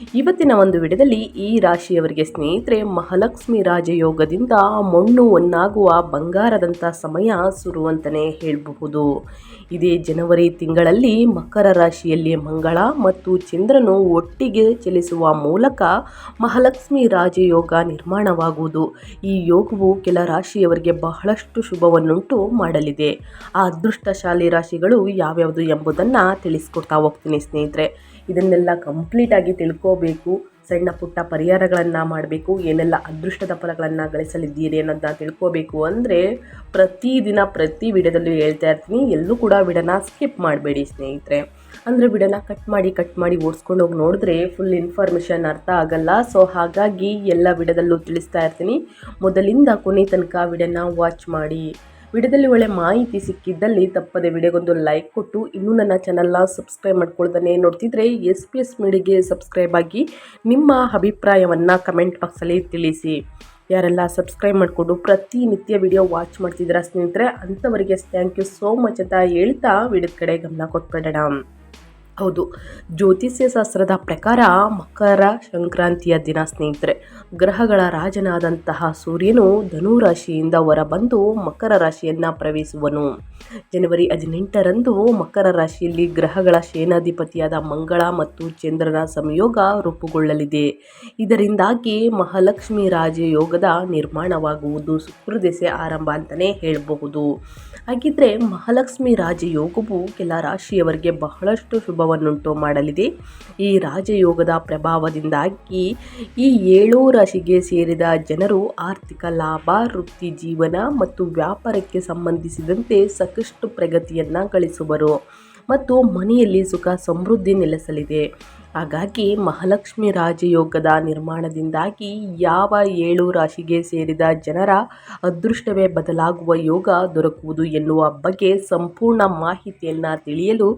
ಇವತ್ತಿನ ಒಂದು ವಿಡಿಯೋದಲ್ಲಿ ಈ ರಾಶಿಯವರಿಗೆ ಸ್ನೇಹಿತರೆ, ಮಹಾಲಕ್ಷ್ಮಿ ರಾಜಯೋಗದಿಂದ ಮಣ್ಣು ಒನ್ನಾಗುವ ಬಂಗಾರದಂಥ ಸಮಯ ಸುರುವಂತಲೇ ಹೇಳಬಹುದು. ಇದೇ ಜನವರಿ ತಿಂಗಳಲ್ಲಿ ಮಕರ ರಾಶಿಯಲ್ಲಿ ಮಂಗಳ ಮತ್ತು ಚಂದ್ರನು ಒಟ್ಟಿಗೆ ಚಲಿಸುವ ಮೂಲಕ ಮಹಾಲಕ್ಷ್ಮಿ ರಾಜಯೋಗ ನಿರ್ಮಾಣವಾಗುವುದು. ಈ ಯೋಗವು ಕೆಲ ರಾಶಿಯವರಿಗೆ ಬಹಳಷ್ಟು ಶುಭವನ್ನುಂಟು ಮಾಡಲಿದೆ. ಆ ಅದೃಷ್ಟಶಾಲಿ ರಾಶಿಗಳು ಯಾವ್ಯಾವುದು ಎಂಬುದನ್ನು ತಿಳಿಸ್ಕೊಡ್ತಾ ಹೋಗ್ತೀನಿ ಸ್ನೇಹಿತರೆ. ಇದನ್ನೆಲ್ಲ ಕಂಪ್ಲೀಟಾಗಿ ತಿಳ್ಕೋಬೇಕು. ಸಣ್ಣ ಪುಟ್ಟ ಪರಿಹಾರಗಳನ್ನು ಮಾಡಬೇಕು. ಏನೆಲ್ಲ ಅದೃಷ್ಟದ ಫಲಗಳನ್ನು ಗಳಿಸಲಿದ್ದೀರಿ ಅನ್ನೋದನ್ನ ತಿಳ್ಕೋಬೇಕು ಅಂದರೆ ಪ್ರತಿದಿನ ಪ್ರತಿ ವಿಡಿಯೋದಲ್ಲೂ ಹೇಳ್ತಾ ಇರ್ತೀನಿ. ಎಲ್ಲೂ ಕೂಡ ವಿಡನ ಸ್ಕಿಪ್ ಮಾಡಬೇಡಿ ಸ್ನೇಹಿತರೆ. ಅಂದರೆ ವಿಡನ ಕಟ್ ಮಾಡಿ ಕಟ್ ಮಾಡಿ ಓಡಿಸ್ಕೊಂಡು ಹೋಗಿ ನೋಡಿದ್ರೆ ಫುಲ್ ಇನ್ಫಾರ್ಮೇಷನ್ ಅರ್ಥ ಆಗಲ್ಲ. ಸೊ ಹಾಗಾಗಿ ಎಲ್ಲ ವಿಡಿಯೋದಲ್ಲೂ ತಿಳಿಸ್ತಾ ಇರ್ತೀನಿ. ಮೊದಲಿಂದ ಕೊನೆ ತನಕ ವಿಡನ ವಾಚ್ ಮಾಡಿ. ವಿಡಿಯೋದಲ್ಲಿ ಒಳ್ಳೆ ಮಾಹಿತಿ ಸಿಕ್ಕಿದ್ದಲ್ಲಿ ತಪ್ಪದೆ ವಿಡಿಯೋಗೊಂದು ಲೈಕ್ ಕೊಟ್ಟು ಇನ್ನೂ ನನ್ನ ಚಾನಲ್ನ ಸಬ್ಸ್ಕ್ರೈಬ್ ಮಾಡ್ಕೊಳ್ತಾನೆ ನೋಡ್ತಿದ್ರೆ ಎಸ್ ಪಿ ಎಸ್ ಮೀಡಿಗೆ ಸಬ್ಸ್ಕ್ರೈಬ್ ಆಗಿ ನಿಮ್ಮ ಅಭಿಪ್ರಾಯವನ್ನು ಕಮೆಂಟ್ ಬಾಕ್ಸಲ್ಲಿ ತಿಳಿಸಿ. ಯಾರೆಲ್ಲ ಸಬ್ಸ್ಕ್ರೈಬ್ ಮಾಡಿಕೊಂಡು ಪ್ರತಿನಿತ್ಯ ವಿಡಿಯೋ ವಾಚ್ ಮಾಡ್ತಿದ್ದೀರಾ ಸ್ನೇಹಿತರೆ, ಅಂಥವರಿಗೆ ಥ್ಯಾಂಕ್ ಯು ಸೋ ಮಚ್ ಅಂತ ಹೇಳ್ತಾ ವಿಡಿಯೋದ ಕಡೆ ಗಮನ ಕೊಟ್ಬಿಡೋಣ. ಹೌದು. ಜ್ಯೋತಿಷ್ಯ ಶಾಸ್ತ್ರದ ಪ್ರಕಾರ ಮಕರ ಸಂಕ್ರಾಂತಿಯ ದಿನ ಸ್ನೇಹಿತರೆ, ಗ್ರಹಗಳ ರಾಜನಾದಂತಹ ಸೂರ್ಯನು ಧನು ರಾಶಿಯಿಂದ ಹೊರಬಂದು ಮಕರ ರಾಶಿಯನ್ನು ಪ್ರವೇಶುವನು ಜನವರಿ ಹದಿನೆಂಟರಂದು ಮಕರ ರಾಶಿಯಲ್ಲಿ ಗ್ರಹಗಳ ಸೇನಾಧಿಪತಿಯಾದ ಮಂಗಳ ಮತ್ತು ಚಂದ್ರನ ಸಂಯೋಗ ರೂಪುಗೊಳ್ಳಲಿದೆ. ಇದರಿಂದಾಗಿ ಮಹಾಲಕ್ಷ್ಮಿ ರಾಜಯೋಗದ ನಿರ್ಮಾಣವಾಗುವುದು ಶುಕ್ರದೆಸೆ ಆರಂಭ ಅಂತಲೇ ಹೇಳಬಹುದು. ಹಾಗಿದ್ರೆ ಮಹಾಲಕ್ಷ್ಮಿ ರಾಜಯೋಗವು ಕೆಲ ರಾಶಿಯವರಿಗೆ ಬಹಳಷ್ಟು ಶುಭವನ್ನುಂಟು ಮಾಡಲಿದೆ. ಈ ರಾಜಯೋಗದ ಪ್ರಭಾವದಿಂದಾಗಿ ಈ ಏಳು ರಾಶಿಗೆ ಸೇರಿದ ಜನರು ಆರ್ಥಿಕ ಲಾಭ, ವೃತ್ತಿ ಜೀವನ ಮತ್ತು ವ್ಯಾಪಾರಕ್ಕೆ ಸಂಬಂಧಿಸಿದಂತೆ ಸಾಕಷ್ಟು ಪ್ರಗತಿಯನ್ನು ಗಳಿಸುವರು. ಮತ್ತು ಮನೆಯಲ್ಲಿ ಸುಖ ಸಮೃದ್ಧಿ ನೆಲೆಸಲಿದೆ. ಹಾಗಾಗಿ ಮಹಾಲಕ್ಷ್ಮಿ ರಾಜಯೋಗದ ನಿರ್ಮಾಣದಿಂದಾಗಿ ಯಾವ ಏಳು ರಾಶಿಗೆ ಸೇರಿದ ಜನರ ಅದೃಷ್ಟವೇ ಬದಲಾಗುವ ಯೋಗ ದೊರಕುವುದು ಎನ್ನುವ ಬಗ್ಗೆ ಸಂಪೂರ್ಣ ಮಾಹಿತಿಯನ್ನು ತಿಳಿಯಲು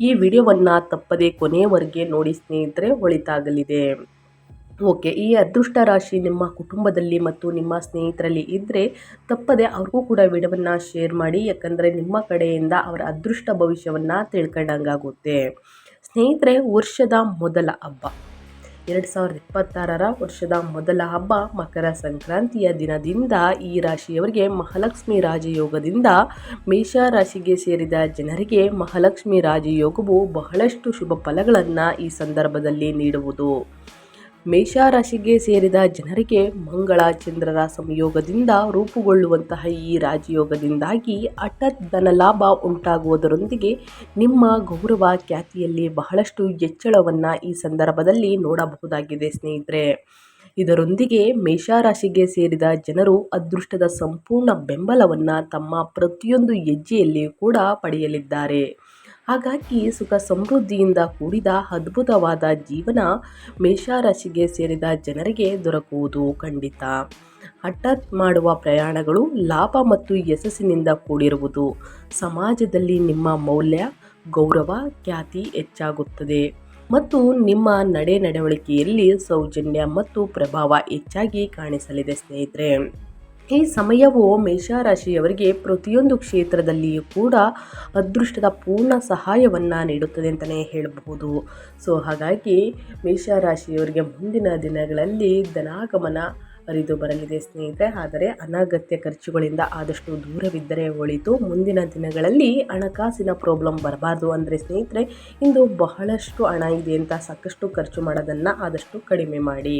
ಈ ವಿಡಿಯೋವನ್ನು ತಪ್ಪದೇ ಕೊನೆಯವರೆಗೆ ನೋಡಿ ಸ್ನೇಹಿತರೆ, ಒಳಿತಾಗಲಿದೆ. ಓಕೆ, ಈ ಅದೃಷ್ಟ ರಾಶಿ ನಿಮ್ಮ ಕುಟುಂಬದಲ್ಲಿ ಮತ್ತು ನಿಮ್ಮ ಸ್ನೇಹಿತರಲ್ಲಿ ಇದ್ದರೆ ತಪ್ಪದೆ ಅವ್ರಿಗೂ ಕೂಡ ವಿಡಿಯೋವನ್ನು ಶೇರ್ ಮಾಡಿ, ಯಾಕಂದರೆ ನಿಮ್ಮ ಕಡೆಯಿಂದ ಅವರ ಅದೃಷ್ಟ ಭವಿಷ್ಯವನ್ನು ತಿಳ್ಕೊಂಡಂಗಾಗುತ್ತೆ. ಸ್ನೇಹಿತರೆ, ವರ್ಷದ ಮೊದಲ ಹಬ್ಬ. ಎರಡು ಸಾವಿರದ ಇಪ್ಪತ್ತಾರರ ವರ್ಷದ ಮೊದಲ ಹಬ್ಬ ಮಕರ ಸಂಕ್ರಾಂತಿಯ ದಿನದಿಂದ ಈ ರಾಶಿಯವರಿಗೆ ಮಹಾಲಕ್ಷ್ಮಿ ರಾಜಯೋಗದಿಂದ ಮೇಷ ರಾಶಿಗೆ ಸೇರಿದ ಜನರಿಗೆ ಮಹಾಲಕ್ಷ್ಮಿ ರಾಜಯೋಗವು ಬಹಳಷ್ಟು ಶುಭ ಫಲಗಳನ್ನು ಈ ಸಂದರ್ಭದಲ್ಲಿ ನೀಡುವುದು. ಮೇಷರಾಶಿಗೆ ಸೇರಿದ ಜನರಿಗೆ ಮಂಗಳ ಚಂದ್ರರ ಸಂಯೋಗದಿಂದ ರೂಪುಗೊಳ್ಳುವಂತಹ ಈ ರಾಜಯೋಗದಿಂದಾಗಿ ಹಠಾತ್ ಧನಲಾಭ ಉಂಟಾಗುವುದರೊಂದಿಗೆ ನಿಮ್ಮ ಗೌರವ ಖ್ಯಾತಿಯಲ್ಲಿ ಬಹಳಷ್ಟು ಹೆಚ್ಚಳವನ್ನು ಈ ಸಂದರ್ಭದಲ್ಲಿ ನೋಡಬಹುದಾಗಿದೆ ಸ್ನೇಹಿತರೆ. ಇದರೊಂದಿಗೆ ಮೇಷರಾಶಿಗೆ ಸೇರಿದ ಜನರು ಅದೃಷ್ಟದ ಸಂಪೂರ್ಣ ಬೆಂಬಲವನ್ನು ತಮ್ಮ ಪ್ರತಿಯೊಂದು ಹೆಜ್ಜೆಯಲ್ಲಿ ಕೂಡ ಪಡೆಯಲಿದ್ದಾರೆ. ಹಾಗಾಗಿ ಸುಖ ಸಮೃದ್ಧಿಯಿಂದ ಕೂಡಿದ ಅದ್ಭುತವಾದ ಜೀವನ ಮೇಷರಾಶಿಗೆ ಸೇರಿದ ಜನರಿಗೆ ದೊರಕುವುದು ಖಂಡಿತ. ಹಠಾತ್ ಮಾಡುವ ಪ್ರಯಾಣಗಳು ಲಾಭ ಮತ್ತು ಯಶಸ್ಸಿನಿಂದ ಕೂಡಿರುವುದು ಸಮಾಜದಲ್ಲಿ ನಿಮ್ಮ ಮೌಲ್ಯ, ಗೌರವ, ಖ್ಯಾತಿ ಹೆಚ್ಚಾಗುತ್ತದೆ. ಮತ್ತು ನಿಮ್ಮ ನಡೆ ನಡವಳಿಕೆಯಲ್ಲಿ ಸೌಜನ್ಯ ಮತ್ತು ಪ್ರಭಾವ ಹೆಚ್ಚಾಗಿ ಕಾಣಿಸಲಿದೆ ಸ್ನೇಹಿತರೆ. ಈ ಸಮಯವು ಮೇಷರಾಶಿಯವರಿಗೆ ಪ್ರತಿಯೊಂದು ಕ್ಷೇತ್ರದಲ್ಲಿಯೂ ಕೂಡ ಅದೃಷ್ಟದ ಪೂರ್ಣ ಸಹಾಯವನ್ನು ನೀಡುತ್ತದೆ ಅಂತಲೇ ಹೇಳಬಹುದು. ಸೊ ಹಾಗಾಗಿ ಮೇಷರಾಶಿಯವರಿಗೆ ಮುಂದಿನ ದಿನಗಳಲ್ಲಿ ಧನಾಗಮನ ಹರಿದು ಬರಲಿದೆ ಸ್ನೇಹಿತರೆ. ಆದರೆ ಅನಗತ್ಯ ಖರ್ಚುಗಳಿಂದ ಆದಷ್ಟು ದೂರವಿದ್ದರೆ ಒಳಿತು. ಮುಂದಿನ ದಿನಗಳಲ್ಲಿ ಹಣಕಾಸಿನ ಪ್ರಾಬ್ಲಮ್ ಬರಬಾರ್ದು ಅಂದರೆ ಸ್ನೇಹಿತರೆ, ಇಂದು ಬಹಳಷ್ಟು ಹಣ ಇದೆ ಅಂತ ಸಾಕಷ್ಟು ಖರ್ಚು ಮಾಡೋದನ್ನು ಆದಷ್ಟು ಕಡಿಮೆ ಮಾಡಿ.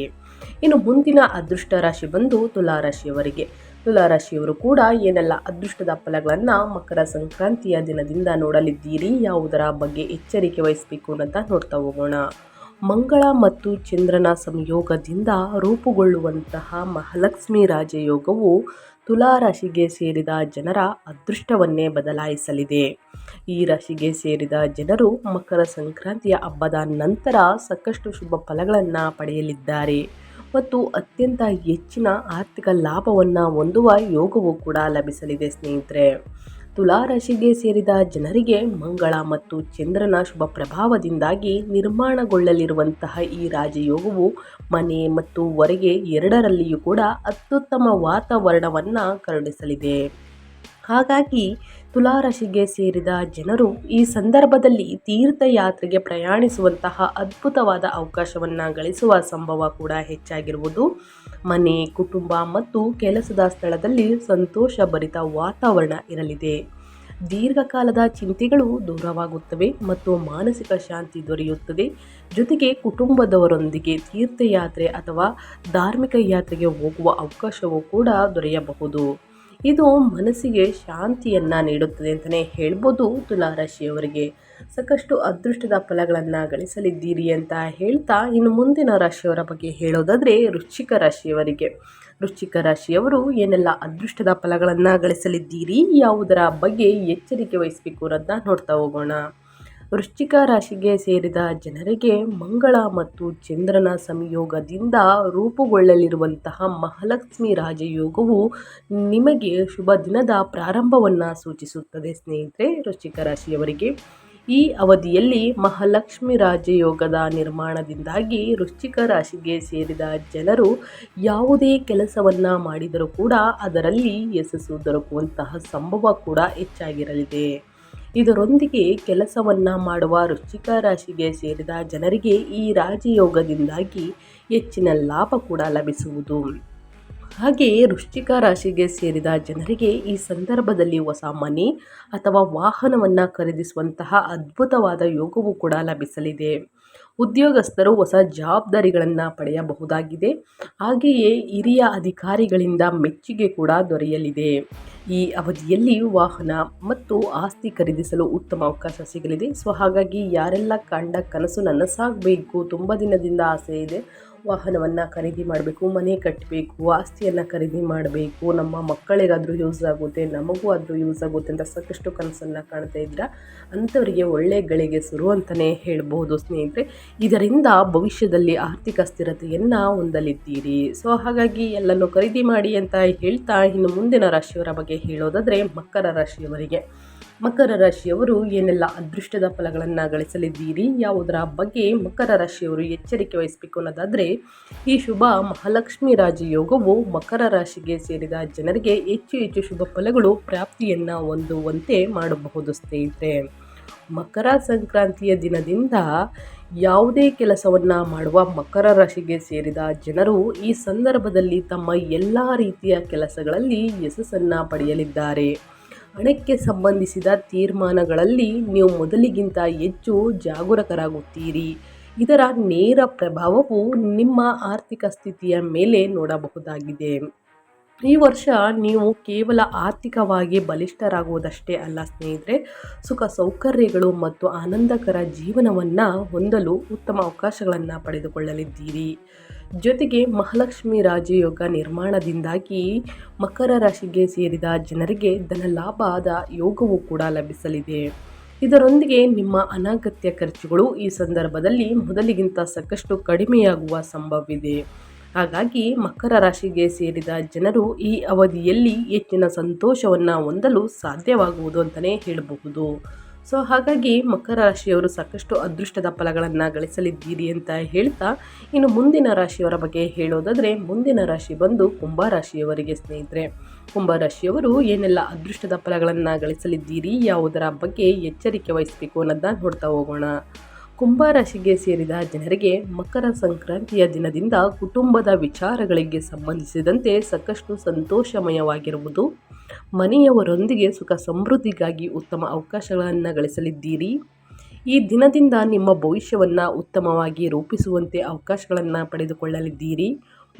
ಇನ್ನು ಮುಂದಿನ ಅದೃಷ್ಟ ರಾಶಿ ಬಂದು ತುಲಾರಾಶಿಯವರಿಗೆ. ತುಲಾರಾಶಿಯವರು ಕೂಡ ಏನೆಲ್ಲ ಅದೃಷ್ಟದ ಫಲಗಳನ್ನು ಮಕರ ಸಂಕ್ರಾಂತಿಯ ದಿನದಿಂದ ನೋಡಲಿದ್ದೀರಿ, ಯಾವುದರ ಬಗ್ಗೆ ಎಚ್ಚರಿಕೆ ವಹಿಸಬೇಕು ಅಂತ ನೋಡ್ತಾ ಹೋಗೋಣ. ಮಂಗಳ ಮತ್ತು ಚಂದ್ರನ ಸಂಯೋಗದಿಂದ ರೂಪುಗೊಳ್ಳುವಂತಹ ಮಹಾಲಕ್ಷ್ಮಿ ರಾಜಯೋಗವು ತುಲಾರಾಶಿಗೆ ಸೇರಿದ ಜನರ ಅದೃಷ್ಟವನ್ನೇ ಬದಲಾಯಿಸಲಿದೆ. ಈ ರಾಶಿಗೆ ಸೇರಿದ ಜನರು ಮಕರ ಸಂಕ್ರಾಂತಿಯ ಹಬ್ಬದ ನಂತರ ಸಾಕಷ್ಟು ಶುಭ ಫಲಗಳನ್ನು ಪಡೆಯಲಿದ್ದಾರೆ. ಮತ್ತು ಅತ್ಯಂತ ಹೆಚ್ಚಿನ ಆರ್ಥಿಕ ಲಾಭವನ್ನು ಹೊಂದುವ ಯೋಗವು ಕೂಡ ಲಭಿಸಲಿದೆ ಸ್ನೇಹಿತರೆ. ತುಲಾ ರಾಶಿಗೆ ಸೇರಿದ ಜನರಿಗೆ ಮಂಗಳ ಮತ್ತು ಚಂದ್ರನ ಶುಭ ಪ್ರಭಾವದಿಂದಾಗಿ ನಿರ್ಮಾಣಗೊಳ್ಳಲಿರುವಂತಹ ಈ ರಾಜಯೋಗವು ಮನೆ ಮತ್ತು ಹೊರಗೆ ಎರಡರಲ್ಲಿಯೂ ಕೂಡ ಅತ್ಯುತ್ತಮ ವಾತಾವರಣವನ್ನು ಕರುಣಿಸಲಿದೆ ಹಾಗಾಗಿ ತುಲಾರಾಶಿಗೆ ಸೇರಿದ ಜನರು ಈ ಸಂದರ್ಭದಲ್ಲಿ ತೀರ್ಥಯಾತ್ರೆಗೆ ಪ್ರಯಾಣಿಸುವಂತಹ ಅದ್ಭುತವಾದ ಅವಕಾಶವನ್ನು ಗಳಿಸುವ ಸಂಭವ ಕೂಡ ಹೆಚ್ಚಾಗಿರುವುದು. ಮನೆ, ಕುಟುಂಬ ಮತ್ತು ಕೆಲಸದ ಸ್ಥಳದಲ್ಲಿ ಸಂತೋಷಭರಿತ ವಾತಾವರಣ ಇರಲಿದೆ. ದೀರ್ಘಕಾಲದ ಚಿಂತೆಗಳು ದೂರವಾಗುತ್ತವೆ ಮತ್ತು ಮಾನಸಿಕ ಶಾಂತಿ ದೊರೆಯುತ್ತದೆ. ಜೊತೆಗೆ ಕುಟುಂಬದವರೊಂದಿಗೆ ತೀರ್ಥಯಾತ್ರೆ ಅಥವಾ ಧಾರ್ಮಿಕ ಯಾತ್ರೆಗೆ ಹೋಗುವ ಅವಕಾಶವೂ ಕೂಡ ದೊರೆಯಬಹುದು. ಇದು ಮನಸ್ಸಿಗೆ ಶಾಂತಿಯನ್ನು ನೀಡುತ್ತದೆ ಅಂತಲೇ ಹೇಳ್ಬೋದು ತುಲಾರಾಶಿಯವರಿಗೆ ಸಾಕಷ್ಟು ಅದೃಷ್ಟದ ಫಲಗಳನ್ನು ಗಳಿಸಲಿದ್ದೀರಿ ಅಂತ ಹೇಳ್ತಾ ಇನ್ನು ಮುಂದಿನ ರಾಶಿಯವರ ಬಗ್ಗೆ ಹೇಳೋದಾದರೆ ವೃಶ್ಚಿಕ ರಾಶಿಯವರಿಗೆ. ವೃಶ್ಚಿಕ ರಾಶಿಯವರು ಏನೆಲ್ಲ ಅದೃಷ್ಟದ ಫಲಗಳನ್ನು ಗಳಿಸಲಿದ್ದೀರಿ, ಯಾವುದರ ಬಗ್ಗೆ ಎಚ್ಚರಿಕೆ ವಹಿಸಬೇಕು ಅನ್ನೋದನ್ನ ನೋಡ್ತಾ ಹೋಗೋಣ. ವೃಶ್ಚಿಕ ರಾಶಿಗೆ ಸೇರಿದ ಜನರಿಗೆ ಮಂಗಳ ಮತ್ತು ಚಂದ್ರನ ಸಂಯೋಗದಿಂದ ರೂಪುಗೊಳ್ಳಲಿರುವಂತಹ ಮಹಾಲಕ್ಷ್ಮಿ ರಾಜಯೋಗವು ನಿಮಗೆ ಶುಭ ದಿನದ ಪ್ರಾರಂಭವನ್ನು ಸೂಚಿಸುತ್ತದೆ ಸ್ನೇಹಿತರೆ, ವೃಶ್ಚಿಕ ರಾಶಿಯವರಿಗೆ. ಈ ಅವಧಿಯಲ್ಲಿ ಮಹಾಲಕ್ಷ್ಮಿ ರಾಜಯೋಗದ ನಿರ್ಮಾಣದಿಂದಾಗಿ ವೃಶ್ಚಿಕ ರಾಶಿಗೆ ಸೇರಿದ ಜನರು ಯಾವುದೇ ಕೆಲಸವನ್ನು ಮಾಡಿದರೂ ಕೂಡ ಅದರಲ್ಲಿ ಯಶಸ್ಸು ದೊರಕುವಂತಹ ಸಂಭವ ಕೂಡ ಹೆಚ್ಚಾಗಿರಲಿದೆ. ಇದರೊಂದಿಗೆ ಕೆಲಸವನ್ನು ಮಾಡುವ ವೃಶ್ಚಿಕ ರಾಶಿಗೆ ಸೇರಿದ ಜನರಿಗೆ ಈ ರಾಜಯೋಗದಿಂದಾಗಿ ಹೆಚ್ಚಿನ ಲಾಭ ಕೂಡ ಲಭಿಸುವುದು. ಹಾಗೆಯೇ ವೃಶ್ಚಿಕ ರಾಶಿಗೆ ಸೇರಿದ ಜನರಿಗೆ ಈ ಸಂದರ್ಭದಲ್ಲಿ ಹೊಸ ಮನೆ ಅಥವಾ ವಾಹನವನ್ನು ಖರೀದಿಸುವಂತಹ ಅದ್ಭುತವಾದ ಯೋಗವು ಕೂಡ ಲಭಿಸಲಿದೆ. ಉದ್ಯೋಗಸ್ಥರು ಹೊಸ ಜವಾಬ್ದಾರಿಗಳನ್ನು ಪಡೆಯಬಹುದಾಗಿದೆ. ಹಾಗೆಯೇ ಹಿರಿಯ ಅಧಿಕಾರಿಗಳಿಂದ ಮೆಚ್ಚುಗೆ ಕೂಡ ದೊರೆಯಲಿದೆ. ಈ ಅವಧಿಯಲ್ಲಿ ವಾಹನ ಮತ್ತು ಆಸ್ತಿ ಖರೀದಿಸಲು ಉತ್ತಮ ಅವಕಾಶ ಸಿಗಲಿದೆ. ಸೊ, ಹಾಗಾಗಿ ಯಾರೆಲ್ಲ ಕಂಡ ಕನಸು ನನಸಾಗಬೇಕು ತುಂಬ ದಿನದಿಂದ ಆಸೆ ಇದೆ. ವಾಹನವನ್ನು ಖರೀದಿ ಮಾಡಬೇಕು, ಮನೆ ಕಟ್ಟಬೇಕು ಆಸ್ತಿಯನ್ನು ಖರೀದಿ ಮಾಡಬೇಕು, ನಮ್ಮ ಮಕ್ಕಳಿಗಾದರೂ ಯೂಸ್ ಆಗುತ್ತೆ, ನಮಗೂ ಆದರೂ ಯೂಸ್ ಆಗುತ್ತೆ ಅಂತ ಸಾಕಷ್ಟು ಕನಸನ್ನು ಕಾಣ್ತಾ ಇದ್ದೀರಾ? ಅಂಥವರಿಗೆ ಒಳ್ಳೆ ಗಳಿಗೆ ಸುರು ಅಂತಲೇ ಹೇಳ್ಬೋದು ಸ್ನೇಹಿತರೆ. ಇದರಿಂದ ಭವಿಷ್ಯದಲ್ಲಿ ಆರ್ಥಿಕ ಸ್ಥಿರತೆಯನ್ನು ಹೊಂದಲಿದ್ದೀರಿ. ಸೊ, ಹಾಗಾಗಿ ಎಲ್ಲನೂ ಖರೀದಿ ಮಾಡಿ ಅಂತ ಹೇಳ್ತಾ ಇನ್ನು ಮುಂದಿನ ರಾಶಿಯವರ ಬಗ್ಗೆ ಹೇಳೋದಾದರೆ ಮಕರ ರಾಶಿಯವರಿಗೆ. ಮಕರ ರಾಶಿಯವರು ಏನೆಲ್ಲ ಅದೃಷ್ಟದ ಫಲಗಳನ್ನು ಗಳಿಸಲಿದ್ದೀರಿ, ಯಾವುದರ ಬಗ್ಗೆ ಮಕರ ರಾಶಿಯವರು ಎಚ್ಚರಿಕೆ ವಹಿಸಬೇಕು ಅನ್ನೋದಾದರೆ, ಈ ಶುಭ ಮಹಾಲಕ್ಷ್ಮಿ ರಾಜಯೋಗವು ಮಕರ ರಾಶಿಗೆ ಸೇರಿದ ಜನರಿಗೆ ಹೆಚ್ಚು ಹೆಚ್ಚು ಶುಭ ಫಲಗಳು, ಪ್ರಾಪ್ತಿಯನ್ನು ಹೊಂದುವಂತೆ ಮಾಡಬಹುದು ಸ್ನೇಹಿತರೆ. ಮಕರ ಸಂಕ್ರಾಂತಿಯ ದಿನದಿಂದ ಯಾವುದೇ ಕೆಲಸವನ್ನು ಮಾಡುವ ಮಕರ ರಾಶಿಗೆ ಸೇರಿದ ಜನರು ಈ ಸಂದರ್ಭದಲ್ಲಿ ತಮ್ಮ ಎಲ್ಲ ರೀತಿಯ ಕೆಲಸಗಳಲ್ಲಿ ಯಶಸ್ಸನ್ನು ಪಡೆಯಲಿದ್ದಾರೆ. ಹಣಕ್ಕೆ ಸಂಬಂಧಿಸಿದ ತೀರ್ಮಾನಗಳಲ್ಲಿ ನೀವು ಮೊದಲಿಗಿಂತ ಹೆಚ್ಚು ಜಾಗರೂಕರಾಗುತ್ತೀರಿ. ಇದರ ನೇರ ಪ್ರಭಾವವು ನಿಮ್ಮ ಆರ್ಥಿಕ ಸ್ಥಿತಿಯ ಮೇಲೆ ನೋಡಬಹುದಾಗಿದೆ. ಈ ವರ್ಷ ನೀವು ಕೇವಲ ಆರ್ಥಿಕವಾಗಿ ಬಲಿಷ್ಠರಾಗುವುದಷ್ಟೇ ಅಲ್ಲ ಸ್ನೇಹಿತರೆ, ಸುಖ ಸೌಕರ್ಯಗಳು ಮತ್ತು ಆನಂದಕರ ಜೀವನವನ್ನು ಹೊಂದಲು ಉತ್ತಮ ಅವಕಾಶಗಳನ್ನು ಪಡೆದುಕೊಳ್ಳಲಿದ್ದೀರಿ. ಜೊತೆಗೆ ಮಹಾಲಕ್ಷ್ಮಿ ರಾಜಯೋಗ ನಿರ್ಮಾಣದಿಂದಾಗಿ ಮಕರ ರಾಶಿಗೆ ಸೇರಿದ ಜನರಿಗೆ ಧನಲಾಭದ ಯೋಗವೂ ಕೂಡ ಲಭಿಸಲಿದೆ. ಇದರೊಂದಿಗೆ ನಿಮ್ಮ ಅನಗತ್ಯ ಖರ್ಚುಗಳು ಈ ಸಂದರ್ಭದಲ್ಲಿ ಮೊದಲಿಗಿಂತ ಸಾಕಷ್ಟು ಕಡಿಮೆಯಾಗುವ ಸಂಭವವಿದೆ. ಹಾಗಾಗಿ ಮಕರ ರಾಶಿಗೆ ಸೇರಿದ ಜನರು ಈ ಅವಧಿಯಲ್ಲಿ ಹೆಚ್ಚಿನ ಸಂತೋಷವನ್ನು ಹೊಂದಲು ಸಾಧ್ಯವಾಗುವುದು ಅಂತಲೇ ಹೇಳಬಹುದು. ಸೊ ಹಾಗಾಗಿ ಮಕರ ರಾಶಿಯವರು ಸಾಕಷ್ಟು ಅದೃಷ್ಟದ ಫಲಗಳನ್ನು ಗಳಿಸಲಿದ್ದೀರಿ ಅಂತ ಹೇಳ್ತಾ, ಇನ್ನು ಮುಂದಿನ ರಾಶಿಯವರ ಬಗ್ಗೆ ಹೇಳೋದಾದರೆ, ಮುಂದಿನ ರಾಶಿ ಬಂದು ಕುಂಭ ರಾಶಿಯವರಿಗೆ ಸ್ನೇಹಿತರೆ. ಕುಂಭ ರಾಶಿಯವರು ಏನೆಲ್ಲ ಅದೃಷ್ಟದ ಫಲಗಳನ್ನು ಗಳಿಸಲಿದ್ದೀರಿ, ಯಾವುದರ ಬಗ್ಗೆ ಎಚ್ಚರಿಕೆ ವಹಿಸಬೇಕು ಅನ್ನೋದನ್ನ ನೋಡ್ತಾ ಹೋಗೋಣ. ಕುಂಭ ರಾಶಿಗೆ ಸೇರಿದ ಜನರಿಗೆ ಮಕರ ಸಂಕ್ರಾಂತಿಯ ದಿನದಿಂದ ಕುಟುಂಬದ ವಿಚಾರಗಳಿಗೆ ಸಂಬಂಧಿಸಿದಂತೆ ಸಾಕಷ್ಟು ಸಂತೋಷಮಯವಾಗಿರುವುದು. ಮನೆಯವರೊಂದಿಗೆ ಸುಖ ಸಮೃದ್ಧಿಗಾಗಿ ಉತ್ತಮ ಅವಕಾಶಗಳನ್ನು ಗಳಿಸಲಿದ್ದೀರಿ. ಈ ದಿನದಿಂದ ನಿಮ್ಮ ಭವಿಷ್ಯವನ್ನು ಉತ್ತಮವಾಗಿ ರೂಪಿಸುವಂತೆ ಅವಕಾಶಗಳನ್ನು ಪಡೆದುಕೊಳ್ಳಲಿದ್ದೀರಿ.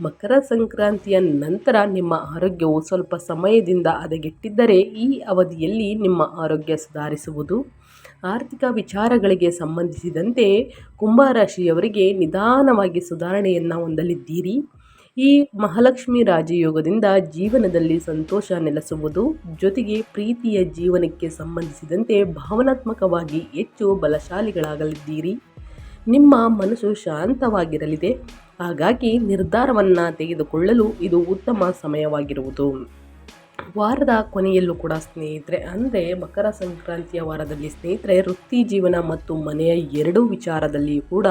ಮಕರ ಸಂಕ್ರಾಂತಿಯ ನಂತರ ನಿಮ್ಮ ಆರೋಗ್ಯವು ಸ್ವಲ್ಪ ಸಮಯದಿಂದ ಹದಗೆಟ್ಟಿದ್ದರೆ ಈ ಅವಧಿಯಲ್ಲಿ ನಿಮ್ಮ ಆರೋಗ್ಯ ಸುಧಾರಿಸುವುದು. ಆರ್ಥಿಕ ವಿಚಾರಗಳಿಗೆ ಸಂಬಂಧಿಸಿದಂತೆ ಕುಂಭರಾಶಿಯವರಿಗೆ ನಿಧಾನವಾಗಿ ಸುಧಾರಣೆಯನ್ನು ಹೊಂದಲಿದ್ದೀರಿ. ಈ ಮಹಾಲಕ್ಷ್ಮಿ ರಾಜಯೋಗದಿಂದ ಜೀವನದಲ್ಲಿ ಸಂತೋಷ ನೆಲೆಸುವುದು, ಜೊತೆಗೆ ಪ್ರೀತಿಯ ಜೀವನಕ್ಕೆ ಸಂಬಂಧಿಸಿದಂತೆ ಭಾವನಾತ್ಮಕವಾಗಿ ಹೆಚ್ಚು ಬಲಶಾಲಿಗಳಾಗಲಿದ್ದೀರಿ. ನಿಮ್ಮ ಮನಸ್ಸು ಶಾಂತವಾಗಿರಲಿದೆ. ಹಾಗಾಗಿ ನಿರ್ಧಾರವನ್ನು ತೆಗೆದುಕೊಳ್ಳಲು ಇದು ಉತ್ತಮ ಸಮಯವಾಗಿರುವುದು. ವಾರದ ಕೊನೆಯಲ್ಲೂ ಕೂಡ ಸ್ನೇಹಿತರೆ, ಅಂದರೆ ಮಕರ ಸಂಕ್ರಾಂತಿಯ ವಾರದಲ್ಲಿ ಸ್ನೇಹಿತರೆ, ವೃತ್ತಿ ಜೀವನ ಮತ್ತು ಮನೆಯ ಎರಡೂ ವಿಚಾರದಲ್ಲಿಯೂ ಕೂಡ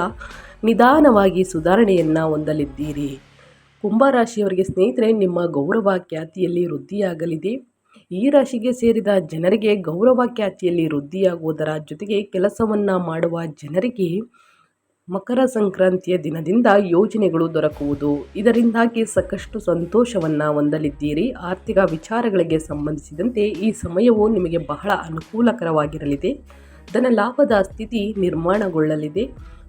ನಿಧಾನವಾಗಿ ಸುಧಾರಣೆಯನ್ನು ಹೊಂದಲಿದ್ದೀರಿ. ಕುಂಭರಾಶಿಯವರಿಗೆ ಸ್ನೇಹಿತರೆ, ನಿಮ್ಮ ಗೌರವ ಖ್ಯಾತಿಯಲ್ಲಿ ವೃದ್ಧಿಯಾಗಲಿದೆ. ಈ ರಾಶಿಗೆ ಸೇರಿದ ಜನರಿಗೆ ಗೌರವ ಖ್ಯಾತಿಯಲ್ಲಿ ವೃದ್ಧಿಯಾಗುವುದರ ಜೊತೆಗೆ ಕೆಲಸವನ್ನು ಮಾಡುವ ಜನರಿಗೆ ಮಕರ ಸಂಕ್ರಾಂತಿಯ ದಿನದಿಂದ ಯೋಜನೆಗಳು ದೊರಕುವುದು. ಇದರಿಂದಾಗಿ ಸಾಕಷ್ಟು ಸಂತೋಷವನ್ನು ಹೊಂದಲಿದ್ದೀರಿ. ಆರ್ಥಿಕ ವಿಚಾರಗಳಿಗೆ ಸಂಬಂಧಿಸಿದಂತೆ ಈ ಸಮಯವು ನಿಮಗೆ ಬಹಳ ಅನುಕೂಲಕರವಾಗಿರಲಿದೆ. ಧನ ಲಾಭದ ಸ್ಥಿತಿ ನಿರ್ಮಾಣಗೊಳ್ಳಲಿದೆ.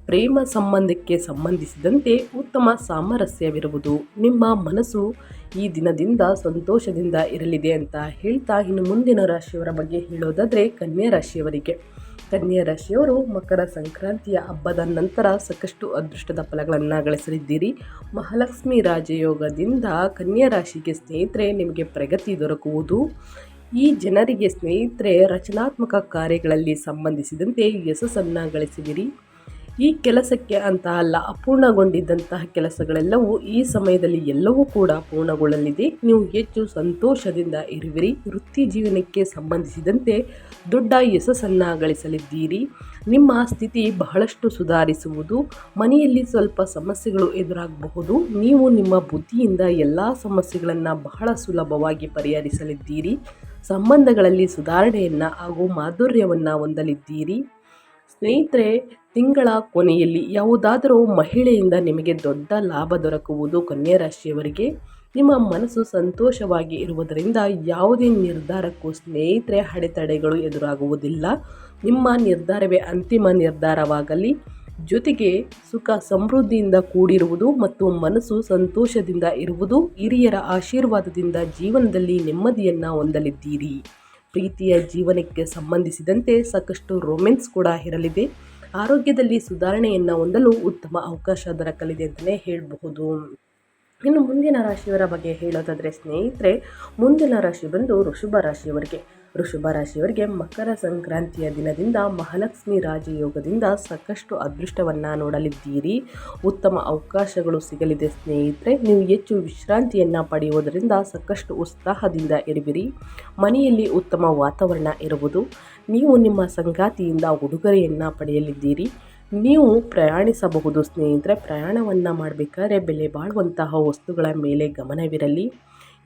ಪ್ರೇಮ ಸಂಬಂಧಕ್ಕೆ ಸಂಬಂಧಿಸಿದಂತೆ ಉತ್ತಮ ಸಾಮರಸ್ಯವಿರುವುದು. ನಿಮ್ಮ ಮನಸ್ಸು ಈ ದಿನದಿಂದ ಸಂತೋಷದಿಂದ ಇರಲಿದೆ ಅಂತ ಹೇಳ್ತಾ ಇನ್ನು ಮುಂದಿನ ರಾಶಿಯವರ ಬಗ್ಗೆ ಹೇಳೋದಾದರೆ ಕನ್ಯಾ ರಾಶಿಯವರಿಗೆ. ಕನ್ಯಾ ರಾಶಿಯವರು ಮಕರ ಸಂಕ್ರಾಂತಿಯ ಹಬ್ಬದ ನಂತರ ಸಾಕಷ್ಟು ಅದೃಷ್ಟದ ಫಲಗಳನ್ನು ಗಳಿಸಲಿದ್ದೀರಿ. ಮಹಾಲಕ್ಷ್ಮಿ ರಾಜಯೋಗದಿಂದ ಕನ್ಯಾ ರಾಶಿಗೆ ಸ್ನೇಹಿತರೆ ನಿಮಗೆ ಪ್ರಗತಿ ದೊರಕುವುದು. ಈ ಜನರಿಗೆ ಸ್ನೇಹಿತರೆ ರಚನಾತ್ಮಕ ಕಾರ್ಯಗಳಲ್ಲಿ ಸಂಬಂಧಿಸಿದಂತೆ ಯಶಸ್ಸನ್ನು ಗಳಿಸುವಿರಿ ಈ ಕೆಲಸಕ್ಕೆ ಅಂತ ಅಲ್ಲ, ಅಪೂರ್ಣಗೊಂಡಿದ್ದಂತಹ ಕೆಲಸಗಳೆಲ್ಲವೂ ಈ ಸಮಯದಲ್ಲಿ ಎಲ್ಲವೂ ಕೂಡ ಪೂರ್ಣಗೊಳ್ಳಲಿದೆ. ನೀವು ಹೆಚ್ಚು ಸಂತೋಷದಿಂದ ಇರುವಿರಿ. ವೃತ್ತಿ ಜೀವನಕ್ಕೆ ಸಂಬಂಧಿಸಿದಂತೆ ದೊಡ್ಡ ಯಶಸ್ಸನ್ನು ಗಳಿಸಲಿದ್ದೀರಿ. ನಿಮ್ಮ ಸ್ಥಿತಿ ಬಹಳಷ್ಟು ಸುಧಾರಿಸುವುದು, ಮನೆಯಲ್ಲಿ ಸ್ವಲ್ಪ ಸಮಸ್ಯೆಗಳು ಎದುರಾಗಬಹುದು. ನೀವು ನಿಮ್ಮ ಬುದ್ಧಿಯಿಂದ ಎಲ್ಲ ಸಮಸ್ಯೆಗಳನ್ನು ಬಹಳ ಸುಲಭವಾಗಿ ಪರಿಹರಿಸಲಿದ್ದೀರಿ. ಸಂಬಂಧಗಳಲ್ಲಿ ಸುಧಾರಣೆಯನ್ನು ಹಾಗೂ ಮಾಧುರ್ಯವನ್ನು ಹೊಂದಲಿದ್ದೀರಿ. ಸ್ನೇಹಿತರೆ, ತಿಂಗಳ ಕೊನೆಯಲ್ಲಿ ಯಾವುದಾದರೂ ಮಹಿಳೆಯಿಂದ ನಿಮಗೆ ದೊಡ್ಡ ಲಾಭ ದೊರಕುವುದು ಕನ್ಯಾ ರಾಶಿಯವರಿಗೆ ನಿಮ್ಮ ಮನಸ್ಸು ಸಂತೋಷವಾಗಿ ಇರುವುದರಿಂದ ಯಾವುದೇ ನಿರ್ಧಾರಕ್ಕೂ ಸ್ನೇಹಿತರೆ, ಅಡೆತಡೆಗಳು ಎದುರಾಗುವುದಿಲ್ಲ. ನಿಮ್ಮ ನಿರ್ಧಾರವೇ ಅಂತಿಮ ನಿರ್ಧಾರವಾಗಲಿ. ಜೊತೆಗೆ ಸುಖ ಸಮೃದ್ಧಿಯಿಂದ ಕೂಡಿರುವುದು ಮತ್ತು ಮನಸ್ಸು ಸಂತೋಷದಿಂದ ಇರುವುದು ಹಿರಿಯರ ಆಶೀರ್ವಾದದಿಂದ ಜೀವನದಲ್ಲಿ ನೆಮ್ಮದಿಯನ್ನು ಹೊಂದಲಿದ್ದೀರಿ. ಪ್ರೀತಿಯ ಜೀವನಕ್ಕೆ ಸಂಬಂಧಿಸಿದಂತೆ ಸಾಕಷ್ಟು ರೊಮ್ಯಾನ್ಸ್ ಕೂಡ ಇರಲಿದೆ. ಆರೋಗ್ಯದಲ್ಲಿ ಸುಧಾರಣೆಯನ್ನು ಹೊಂದಲು ಉತ್ತಮ ಅವಕಾಶ ದೊರಕಲಿದೆ ಅಂತಲೇ ಹೇಳಬಹುದು. ಇನ್ನು ಮುಂದಿನ ರಾಶಿಯವರ ಬಗ್ಗೆ ಹೇಳೋದಾದರೆ ಸ್ನೇಹಿತರೆ, ಮುಂದಿನ ರಾಶಿ ಬಂದು ಋಷಭ ರಾಶಿಯವರಿಗೆ. ಋಷಭ ರಾಶಿಯವರಿಗೆ ಮಕರ ಸಂಕ್ರಾಂತಿಯ ದಿನದಿಂದ ಮಹಾಲಕ್ಷ್ಮಿ ರಾಜಯೋಗದಿಂದ ಸಾಕಷ್ಟು ಅದೃಷ್ಟವನ್ನು ನೋಡಲಿದ್ದೀರಿ. ಉತ್ತಮ ಅವಕಾಶಗಳು ಸಿಗಲಿದೆ ಸ್ನೇಹಿತರೆ. ನೀವು ಹೆಚ್ಚು ವಿಶ್ರಾಂತಿಯನ್ನು ಪಡೆಯುವುದರಿಂದ ಸಾಕಷ್ಟು ಉತ್ಸಾಹದಿಂದ ಇರುವಿರಿ. ಮನೆಯಲ್ಲಿ ಉತ್ತಮ ವಾತಾವರಣ ಇರುವುದು. ನೀವು ನಿಮ್ಮ ಸಂಗಾತಿಯಿಂದ ಉಡುಗೊರೆಯನ್ನು ಪಡೆಯಲಿದ್ದೀರಿ. ನೀವು ಪ್ರಯಾಣಿಸಬಹುದು ಸ್ನೇಹಿತರೆ, ಪ್ರಯಾಣವನ್ನು ಮಾಡಬೇಕಾದ್ರೆ ಬೆಲೆ ಬಾಳುವಂತಹ ವಸ್ತುಗಳ ಮೇಲೆ ಗಮನವಿರಲಿ.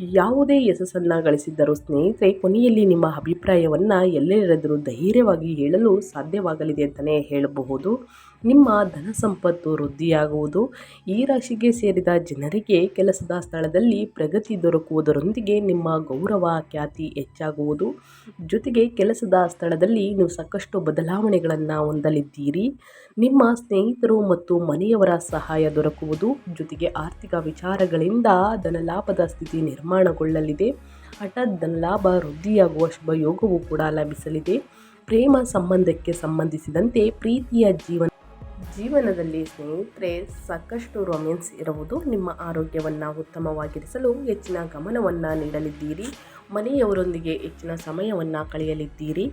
ಯಾವುದೇ ಯಶಸ್ಸನ್ನು ಗಳಿಸಿದ್ದರೂ ಸ್ನೇಹಿತರೆ, ಕೊನೆಯಲ್ಲಿ ನಿಮ್ಮ ಅಭಿಪ್ರಾಯವನ್ನು ಎಲ್ಲೆಲ್ಲರೂ ಧೈರ್ಯವಾಗಿ ಹೇಳಲು ಸಾಧ್ಯವಾಗಲಿದೆ ಅಂತಲೇ ಹೇಳಬಹುದು. ನಿಮ್ಮ ಧನ ಸಂಪತ್ತು ವೃದ್ಧಿಯಾಗುವುದು. ಈ ರಾಶಿಗೆ ಸೇರಿದ ಜನರಿಗೆ ಕೆಲಸದ ಸ್ಥಳದಲ್ಲಿ ಪ್ರಗತಿ ದೊರಕುವುದರೊಂದಿಗೆ ನಿಮ್ಮ ಗೌರವ ಖ್ಯಾತಿ ಹೆಚ್ಚಾಗುವುದು. ಜೊತೆಗೆ ಕೆಲಸದ ಸ್ಥಳದಲ್ಲಿ ನೀವು ಸಾಕಷ್ಟು ಬದಲಾವಣೆಗಳನ್ನು ಹೊಂದಲಿದ್ದೀರಿ. ನಿಮ್ಮ ಸ್ನೇಹಿತರು ಮತ್ತು ಮನೆಯವರ ಸಹಾಯ ದೊರಕುವುದು. ಜೊತೆಗೆ ಆರ್ಥಿಕ ವಿಚಾರಗಳಿಂದ ಧನಲಾಭದ ಸ್ಥಿತಿ ನಿರ್ಮಾಣಗೊಳ್ಳಲಿದೆ. ಹಠಾತ್ ಧನಲಾಭ ವೃದ್ಧಿಯಾಗುವ ಶುಭ ಯೋಗವೂ ಕೂಡ ಲಭಿಸಲಿದೆ. ಪ್ರೇಮ ಸಂಬಂಧಕ್ಕೆ ಸಂಬಂಧಿಸಿದಂತೆ ಪ್ರೀತಿಯ ಜೀವನ ಜೀವನದಲ್ಲಿ ಸ್ನೇಹಿತರೆ, ಸಾಕಷ್ಟು ರೊಮ್ಯಾನ್ಸ್ ಇರುವುದು ನಿಮ್ಮ ಆರೋಗ್ಯವನ್ನು ಉತ್ತಮವಾಗಿರಿಸಲು ಹೆಚ್ಚಿನ ಗಮನವನ್ನು ನೀಡಲಿದ್ದೀರಿ. ಮನೆಯವರೊಂದಿಗೆ ಹೆಚ್ಚಿನ ಸಮಯವನ್ನು ಕಳೆಯಲಿದ್ದೀರಿ.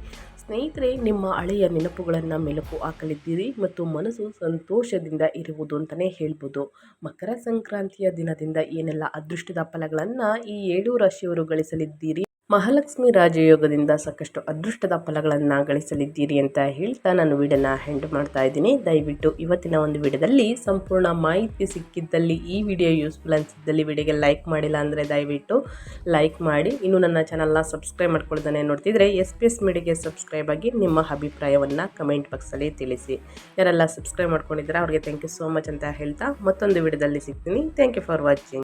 ಸ್ನೇಹಿತರೆ, ನಿಮ್ಮ ಹಳೆಯ ನೆನಪುಗಳನ್ನು ಮೆಲುಕು ಹಾಕಲಿದ್ದೀರಿ ಮತ್ತು ಮನಸ್ಸು ಸಂತೋಷದಿಂದ ಇರುವುದು ಅಂತಲೇ ಹೇಳ್ಬೋದು. ಮಕರ ಸಂಕ್ರಾಂತಿಯ ದಿನದಿಂದ ಏನೆಲ್ಲ ಅದೃಷ್ಟದ ಫಲಗಳನ್ನು ಈ ಏಳು ರಾಶಿಯವರು ಗಳಿಸಲಿದ್ದೀರಿ? ಮಹಾಲಕ್ಷ್ಮಿ ರಾಜಯೋಗದಿಂದ ಸಾಕಷ್ಟು ಅದೃಷ್ಟದ ಫಲಗಳನ್ನು ಗಳಿಸಲಿದ್ದೀರಿ ಅಂತ ಹೇಳ್ತಾ ನಾನು ವಿಡಿಯೋನ ಹೆಂಡ್ ಮಾಡ್ತಾ ಇದ್ದೀನಿ. ದಯವಿಟ್ಟು ಇವತ್ತಿನ ಒಂದು ವಿಡಿಯೋದಲ್ಲಿ ಸಂಪೂರ್ಣ ಮಾಹಿತಿ ಸಿಕ್ಕಿದ್ದಲ್ಲಿ, ಈ ವಿಡಿಯೋ ಯೂಸ್ಫುಲ್ ಅನಿಸಿದ್ದಲ್ಲಿ ವಿಡಿಯೋಗೆ ಲೈಕ್ ಮಾಡಿಲ್ಲ ಅಂದರೆ ದಯವಿಟ್ಟು ಲೈಕ್ ಮಾಡಿ. ಇನ್ನು ನನ್ನ ಚಾನಲ್ನ ಸಬ್ಸ್ಕ್ರೈಬ್ ಮಾಡ್ಕೊಳ್ತಾನೆ ನೋಡ್ತಿದ್ರೆ ಎಸ್ ಪಿ ಎಸ್ ಮೀಡಿಯಾಗೆ ಸಬ್ಸ್ಕ್ರೈಬ್ ಆಗಿ ನಿಮ್ಮ ಅಭಿಪ್ರಾಯವನ್ನು ಕಮೆಂಟ್ ಬಾಕ್ಸಲ್ಲಿ ತಿಳಿಸಿ. ಯಾರೆಲ್ಲ ಸಬ್ಸ್ಕ್ರೈಬ್ ಮಾಡ್ಕೊಂಡಿದ್ದಾರೆ ಅವ್ರಿಗೆ ಥ್ಯಾಂಕ್ ಯು ಸೋ ಮಚ್ ಅಂತ ಹೇಳ್ತಾ ಮತ್ತೊಂದು ವಿಡಿಯೋದಲ್ಲಿ ಸಿಗ್ತೀನಿ. Thank you for watching